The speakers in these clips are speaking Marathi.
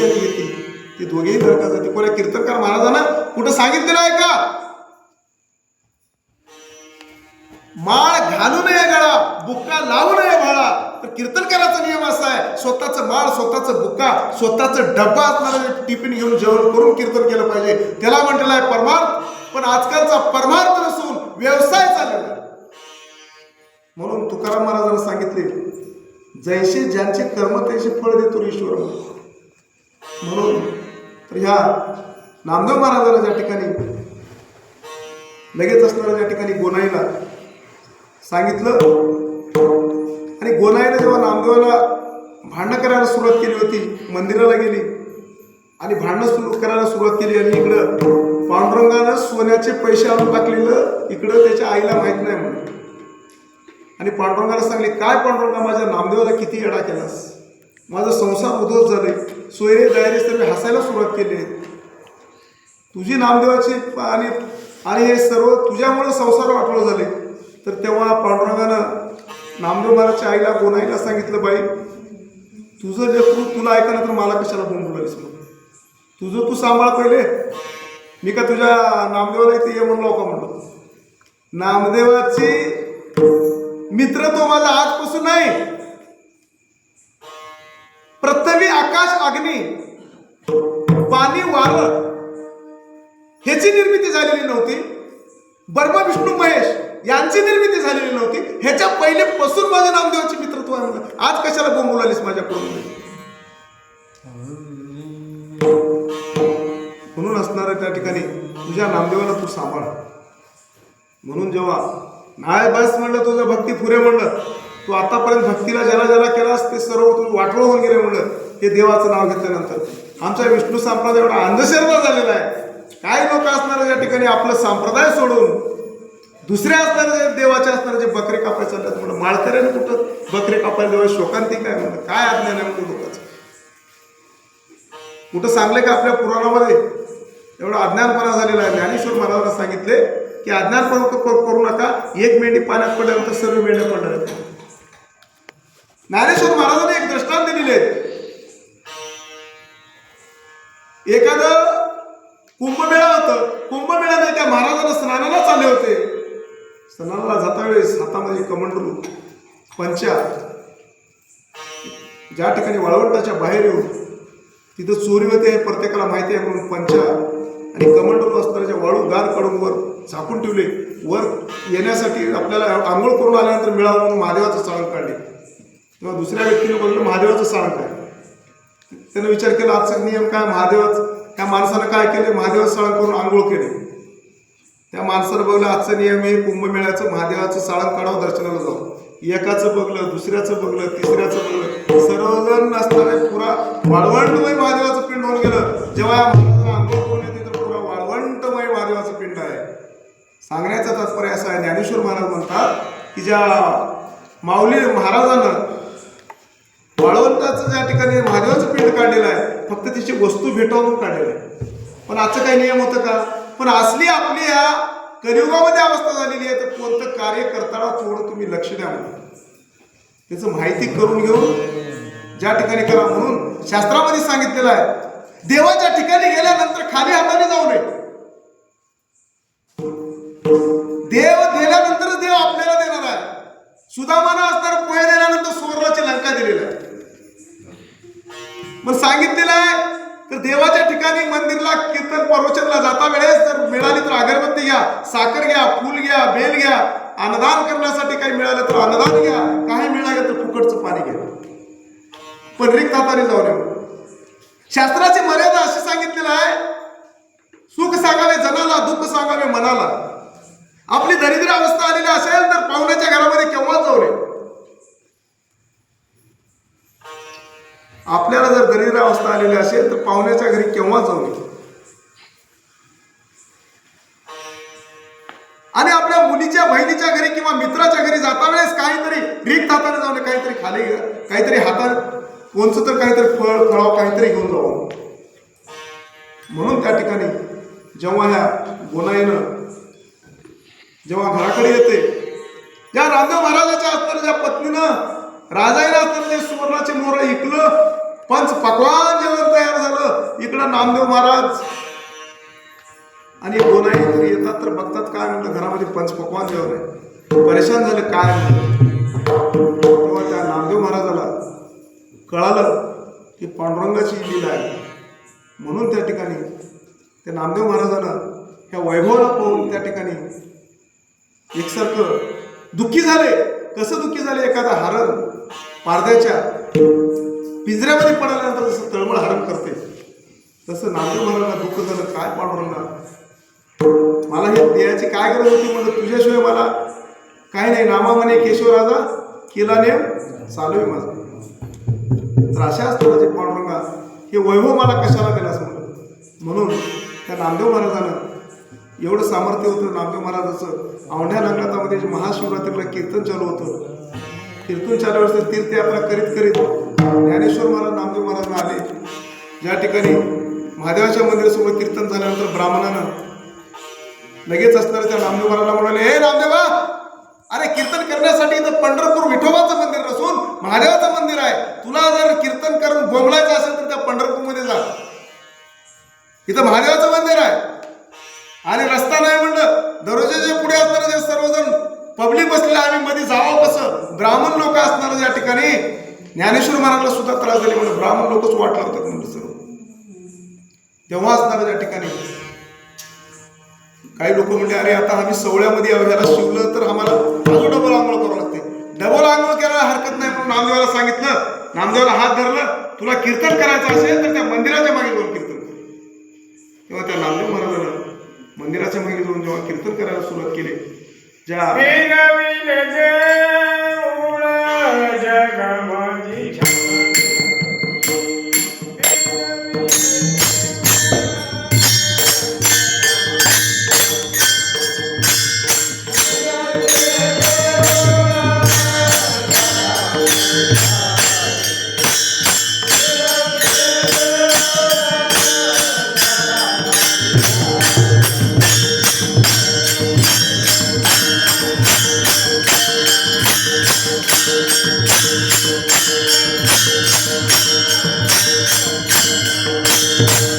होती आणि येते. ते दोघेही नरकात जाते. कोणा कीर्तनकार महाराजांना कुठं सांगितलेलं आहे का? माळ घालू नये गळा बुक्का लावू नये भाळा तर कीर्तनकाराचा नियम असा आहे स्वतःचं माळ स्वतःचं बुक्का स्वतःचं डब्बा असणारा टिफिन घेऊन जेवण करून कीर्तन केलं पाहिजे. त्याला म्हटलेलं आहे परमार्थ. पण आजकालचा परमार्थ नसून व्यवसाय चाललेला म्हणून तुकाराम महाराजांना सांगितले जैसे ज्यांचे कर्म त्याचे फळ देतो रे ईश्वर म्हणून तर ह्या नामदेव महाराजाला ज्या ठिकाणी लगेच असणाऱ्या ज्या ठिकाणी गोनाईला सांगितलं आणि गोनाईने जेव्हा नामदेवाला भांडणं करायला सुरुवात केली होती मंदिराला गेली आणि भांडणं सुरू करायला सुरुवात केली आणि इकडं पांडुरंगानं सोन्याचे पैसे आणून टाकलेलं इकडं त्याच्या आईला माहीत नाही म्हणून. आणि पांडुरंगाला सांगले काय पांडुरंगा माझ्या नामदेवाला किती येडा केलास? माझा संसार उद्ध्वस्त झाले सोयरे दायरे सर्व हसायला सुरुवात केली तुझी नामदेवाची आणि आणि हे सर्व तुझ्यामुळे संसार वाटलं झाले. तर तेव्हा पांडुरंगानं नामदेव महाराजच्या आईला गोनाईला सांगितलं बाई तुझं जे तू तुला ऐकलं तर मला कशाला बोंबलालीस म्हणून तुझं तू सांभाळ पहिले. मी का तुझ्या नामदेवाला इथे ये म्हणलो का म्हणलो? नामदेवाची मित्र तो माझा आजपासून नाही. पृथ्वी आकाश अग्नी पाणी वारं ह्याची निर्मिती झालेली नव्हती. बर्मा विष्णू महेश यांची निर्मिती झालेली नव्हती. ह्याच्या पहिले पसून माझ्या नामदेवाची मित्रत्व म्हणलं आज कशाला बोंबू आलीस माझ्याकडून? म्हणून असणाऱ्या त्या ठिकाणी तुझ्या नामदेवाला तू सांभाळ. म्हणून जेव्हा नाय बस म्हणलं तुझं भक्ती पुरे म्हणलं तू आतापर्यंत भक्तीला ज्याला ज्याला केलास ते सर्व तू वाटलं होऊन गेले म्हणलं. हे देवाचं नाव घेतल्यानंतर. आमचा विष्णू संप्रदाय एवढा अंधश्रद्धा झालेला आहे. काय लोक असणार या ठिकाणी आपलं संप्रदाय सोडून दुसऱ्या असणारे जे देवाचे असणारे जे बकरे कापायला चालतात म्हणून माळकऱ्याने कुठं बकरे कापायला देवा शोकांती काय म्हणलं काय अज्ञान आहे म्हणून लोकांचं? कुठं सांगले का आपल्या पुराणामध्ये? एवढं अज्ञानपणा झालेला आहे. ज्ञानेश्वर महाराजांना सांगितले की अज्ञानपणा करू नका. एक मेंढी पाण्यात पडल्यानंतर सर्व मेंढ्या पडणार आहेत. ज्ञानेश्वर महाराजांनी एक दृष्टांत दिलेले आहेत. एखादं कुंभमेळा होतं. नाही त्या महाराजांना स्नानाला चालले होते. स्नानाला जाता वेळेस हातामध्ये कमंडलू पंचा ज्या ठिकाणी वाळवंटाच्या बाहेर येऊन तिथं चोरी होते हे प्रत्येकाला माहिती आहे म्हणून पंचा आणि कमंडलू असताना वाळू गार काढून वर झाकून ठेवले वर येण्यासाठी आपल्याला आंघोळ करून आल्यानंतर मिळावं म्हणून महादेवाचं साळण काढले. तेव्हा दुसऱ्या व्यक्तीने बोललं महादेवाचं चाळण काढलं त्यानं विचार केला आजचा नियम काय महादेवाच त्या माणसानं काय केले? महादेवाचं चाळण करून आंघोळ केले. त्या माणसानं बघलं आजचा नियम हे कुंभमेळ्याचं महादेवाचं चाळण काढावं दर्शनाला जाऊ एकाचं बघलं दुसऱ्याचं बघलं तिसऱ्याचं बघलं. सर्वजण नसताना पुरा वाळवंटमय महादेवाचं पिंड होऊन गेलं. जेव्हा आंघोळ करून येते तर पुरा वाळवंटमय महादेवाचं पिंड आहे. सांगण्याचा तात्पर्य असा आहे ज्ञानेश्वर महाराज म्हणतात की ज्या माऊली महाराजानं वाळवंटाचं ज्या ठिकाणी महादेवाचं पीठ काढलेलं आहे फक्त तिची वस्तू भेटावून काढलेलं आहे. पण आजचं काही नियम होतं का? पण असली आपली या कलियुगामध्ये अवस्था झालेली आहे तर कोणतं कार्य करताना थोडं तुम्ही लक्ष द्या म्हणून. त्याचं माहिती करून घेऊन ज्या ठिकाणी करा म्हणून शास्त्रामध्ये सांगितलेलं आहे देवाच्या ठिकाणी गेल्यानंतर खाली हाताने जाऊ नये. देव दिल्यानंतरच देव आपल्याला देणार आहे. सुदामाना असणार पोहे दिल्यानंतर सुवर्णाची लंका दिलेला आहे. मग सांगितलेलं आहे तर देवाच्या ठिकाणी मंदिरला कीर्तन प्रवचनला जाता वेळेस जर मिळाली तर अगरबत्ती घ्या साखर घ्या फूल घ्या बेल घ्या अन्नदान करण्यासाठी काही मिळालं तर अन्नदान घ्या काही मिळालं तर फुकटचं पाणी घ्या. पण रिक्त हाताने जाऊ नये. शास्त्राची मर्यादा अशी सांगितलेलं आहे सुख सांगावे जनाला दुःख सांगावे मनाला. आपली दरिद्र अवस्था आलेली असेल तर पाहुण्याच्या घरामध्ये केव्हा जाऊ नये. आपल्याला जर दरिद्र अवस्था आलेली असेल तर पाहुण्याच्या घरी केव्हा जाऊ नये? आणि आपल्या मुलीच्या बहिणीच्या घरी किंवा मित्राच्या घरी जाता वेळेस काहीतरी रिक्त हाताने जाऊ नये काहीतरी खाली काहीतरी हातात कोणचं तर काहीतरी फळ फळाव काहीतरी घेऊन जाऊ. म्हणून त्या ठिकाणी जेव्हा ह्या गोनाईनं जेव्हा घराकडे येते त्या रामदेव महाराजाच्या असताना ज्या पत्नीनं राजाईला असताना जे सुवर्णाचे मोर ऐकलं पंच पकवान जेवण तयार झालं. इकडं नामदेव महाराज. आणि गोनाई घरी येतात तर बघतात काय म्हणलं घरामध्ये पंचपक्वान जेवण आहे. परेशान झालं काय म्हणलं. तेव्हा त्या नामदेव महाराजाला कळालं की पांडुरंगाची लीला आहे. म्हणून त्या ठिकाणी त्या नामदेव महाराजानं ह्या वैभवाला पाहून त्या ठिकाणी एकसारखं दुःखी झाले. कसं दुःखी झाले? एखादा हरण पारद्याच्या पिंजऱ्यामध्ये पडल्यानंतर जसं तळमळ हरण करते तसं नांदू महाराजांना दुःख झालं काय पांडुरंगा मला हे देयाची काय गरज होती म्हणलं तुझ्याशिवाय मला काही नाही. नामा म्हणे केशवराजा केला नेम चालू आहे माझा. तर अशा असताना पांडुरंगा हे वैभव मला कशाला दिलास म्हणलं? म्हणून त्या नामदेव महाराजानं एवढं सामर्थ्य होतं. नामदेव महाराजाचं औंढ्या नागनाथामध्ये महाशिवरात्रीला कीर्तन चालू होतं. तिथून चालू असतं तीर्थयात्रा करीत करीत ज्ञानेश्वर महाराज नामदेव महाराज आले. ज्या ठिकाणी महादेवाच्या मंदिरासमोर कीर्तन झाल्यानंतर ब्राह्मणानं लगेच असणाऱ्या त्या नामदेव महाराजला म्हणाले हे नामदेवा अरे कीर्तन करण्यासाठी इथं पंढरपूर विठोबाचं मंदिर नसून महादेवाचं ज्ञानेश्वर सुद्धा त्रास झाले म्हणून ब्राह्मण लोकच वाट लावतात म्हणलं सर्व तेव्हा असणार त्या ठिकाणी. काही लोक म्हणले अरे आता आम्ही सवळ्यामध्ये आहोत, ह्याला शिवलं तर आम्हाला अजून डबल आंघोळ करावं लागते. डबल आंघोळ करायला हरकत नाही म्हणून नामदेवाला सांगितलं. नामदेवाला हात धरलं. तुला कीर्तन करायचं असेल तर त्या मंदिराच्या मागे जाऊन कीर्तन कर. तेव्हा त्या नामदेव महाराजानं मंदिराच्या मागे जाऊन जेव्हा कीर्तन करायला सुरुवात केली ज्या जेवढं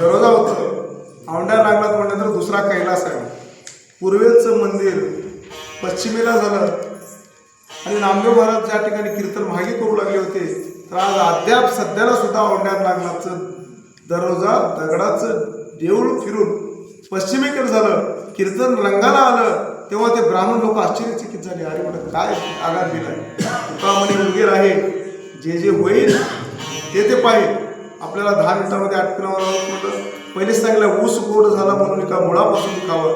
दरोजा होतं. औंढ्या नागनाथ म्हणल्यानंतर दुसरा कैलास आहे. पूर्वेचं मंदिर पश्चिमेला झालं. आणि नामदेव महाराज ज्या ठिकाणी कीर्तन मागे करू लागले होते तर आज अद्याप सध्याला सुद्धा औंढ्यात नागनाथचं दरोजा दगडाचं देऊळ फिरून पश्चिमेकडे झालं. कीर्तन रंगाला आलं. तेव्हा ते ब्राह्मण लोक आश्चर्यचकित झाले. अरे म्हणत काय आघात दिला तुका म्हणे उगेर आहे. जे जे होईल ते ते पाहिजे आपल्याला दहा मिनिटामध्ये आटकणावर म्हटलं. पहिलेच सांगितलं ऊस गोड झाला म्हणून का मुळापासून खावा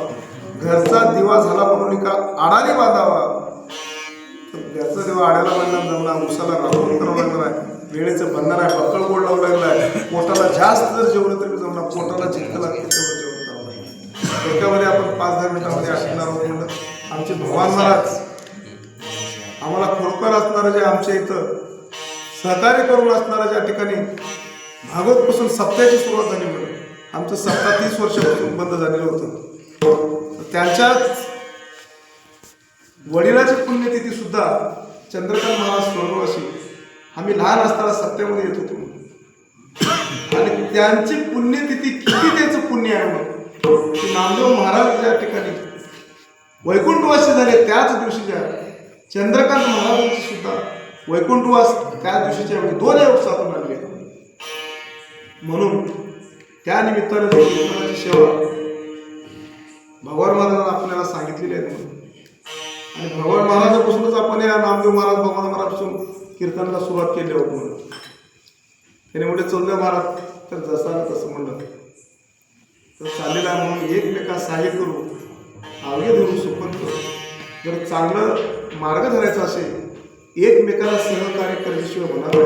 घरचा दिवा झाला म्हणून का आडाने बांधावा. तर घरचा दिवा आड्याला बांधला जमला उसाला राखून करावं लागणार आहे. वेळेचं बंधन आहे पक्कळ गोड लावू लागला आहे. पोटाला जास्त जर जेवलं तरी जमणार पोटाला जितकं लागतं तेवढं जेवण करावं आपण पाच दहा मिनिटामध्ये आटणार आहोत म्हणलं आमचे भगवान महाराज आम्हाला खोडकर असणारं जे आमच्या इथं सहकार्य करून असणारं ज्या ठिकाणी भागवतपासून सप्त्याची सुरुवात झाली म्हणून. आमचं सप्ताह तीस वर्षापासून बंद झालेलं होतं. त्यांच्याच वडिलाची पुण्यतिथी सुद्धा चंद्रकांत महाराज स्वर्गवासी. आम्ही लहान असताना सत्यामध्ये येत होतो आणि त्यांची पुण्यतिथी किती त्याचं पुण्य आहे मग की नामदेव महाराज ज्या ठिकाणी वैकुंठवासी झाले त्याच दिवशीच्या चंद्रकांत महाराजांची सुद्धा वैकुंठवास त्या दिवशीच्या वेळी दोन योग साधून लागले म्हणून त्या निमित्ताने देवाची सेवा भगवान महाराजांना आपल्याला सांगितलेली आहे म्हणून. आणि भगवान महाराजापासूनच आपण या नामदेव महाराज भगवान महाराजपासून कीर्तनाला सुरुवात केली होती म्हणून. त्याने म्हणजे चौदा महाराज तर जसा तसं म्हणलं. तर चाललेला म्हणून एकमेका सहाय्य करू आगे धरून सुपंत जर चांगलं मार्ग धरायचा असेल एकमेकाला सहकार्य करण्याशिवाय होणार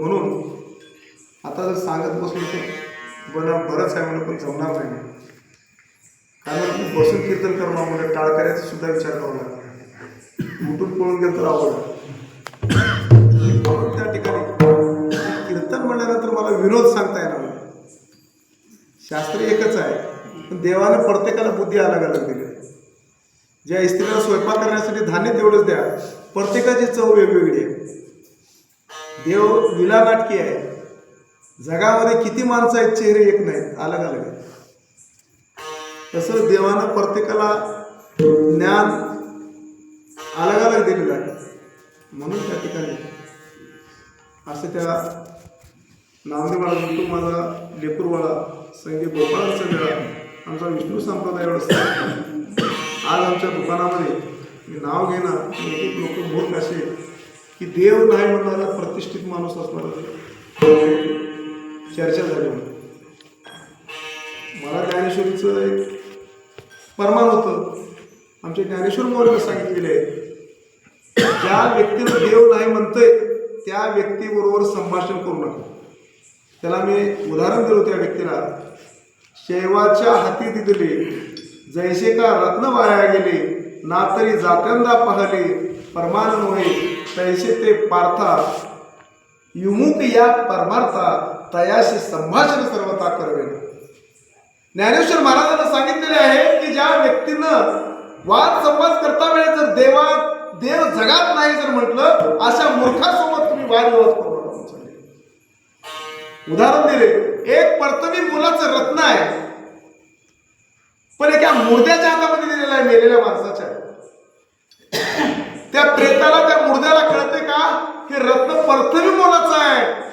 म्हणून आता जर सांगत बसलो तर बना बरंच आहे म्हणून पण जमणार नाही. कारण बसून कीर्तन करणं म्हणजे टाळकऱ्याचा सुद्धा विचार करावा लागला उठून पळून गेलं तर आवडलं म्हणून त्या ठिकाणी कीर्तन म्हणल्यानंतर मला विनोद सांगता येणार नाही. शास्त्र एकच आहे पण देवानं प्रत्येकाला बुद्धी अलग अलग दिली. ज्या स्त्रीला स्वयंपाक करण्यासाठी धान्य तेवढंच द्या प्रत्येकाची चव वेगवेगळी आहे. देव विला नाटकी आहे. जगामध्ये किती माणसं आहेत चेहरे एक नाहीत अलग अलग आहेत. तसं देवानं प्रत्येकाला ज्ञान अलग अलग दिलेलं आहे. म्हणून त्या ठिकाणी असं त्या नामदेवाला म्हणतो माझा लेकूरवाडा संगीत गोपाळांचा मेळा. आमचा विष्णू संप्रदाय आज आमच्या दुकानामध्ये मी नाव घेणार एक लोक मूर्ख असे की देव नाही म्हणणारा प्रतिष्ठित माणूस असणारा चर्चा झाली म्हणून. मला ज्ञानेश्वरीचं एक परमान होतं. आमच्या ज्ञानेश्वर मौर्य सांगितलेले आहे. ज्या व्यक्तीला देव नाही म्हणतंय त्या व्यक्तीबरोबर संभाषण करू नका. त्याला मी उदाहरण दिलं त्या व्यक्तीला. शैवाच्या हाती दिले जैसे का रत्न वाया गेले ना तरी जात्यांदा पाहले परमान नव्हे तैसे ते पार्था. युमुक या परमार्था. तयाशी संभाषण सर्वता करवे. ज्ञानेश्वर महाराजांना सांगितलेले आहे की ज्या व्यक्तीनं वाद संवाद करता वेळेस जर देवा देव जगात नाही जर म्हटलं अशा मूर्खासोबत तुम्ही वाद विवाद करू नका उदाहरण दिले एक परतवी मुलाचं रत्न आहे. पण एका मुर्द्याच्या हातामध्ये दिलेला आहे मेलेल्या माणसाच्या. त्या प्रेताला त्या मुर्द्याला कळते का? की रत्न परतवी मोलाचं आहे.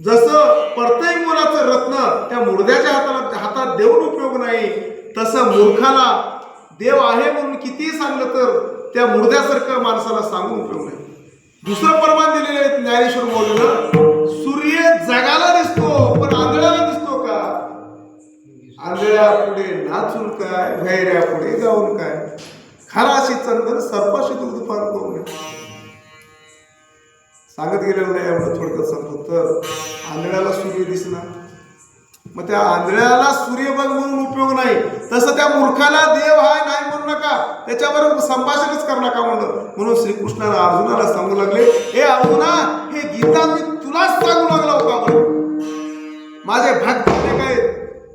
जसं परतई मोलाचं रत्न त्या मुर्द्याच्या हाताला हातात देऊन उपयोग नाही तसं मूर्खाला देव आहे म्हणून कितीही सांगलं तर त्या मुर्द्यासारखं माणसाला सांगून उपयोग नाही. दुसरं परमान दिलेलं आहे ज्ञानेश्वर मौलीनं सूर्य जगाला दिसतो पण आंधळ्याला दिसतो का? आंधळ्या पुढे नाचून काय भैऱ्या पुढे जाऊन काय? खराशी चंदन सर्पाशी दूध पान करू नये सांगत गेलेलं नाही एवढं थोडक्यात सांगतो तर आंधळ्याला सूर्य दिसणार. मग त्या आंधळ्याला सूर्य बघ म्हणून उपयोग नाही. तसं त्या मूर्खाला देव हाय नाही म्हणू नका. त्याच्याबरोबर संभाषणच करू नका म्हणून. म्हणून श्रीकृष्णाला अर्जुनाला सांगू लागले हे अर्जुना हे गीता मी तुलाच सांगू लागला होता म्हणून माझे भक्त काय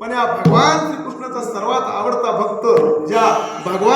पण या भगवान श्रीकृष्णाचा सर्वात आवडता भक्त ज्या भगवान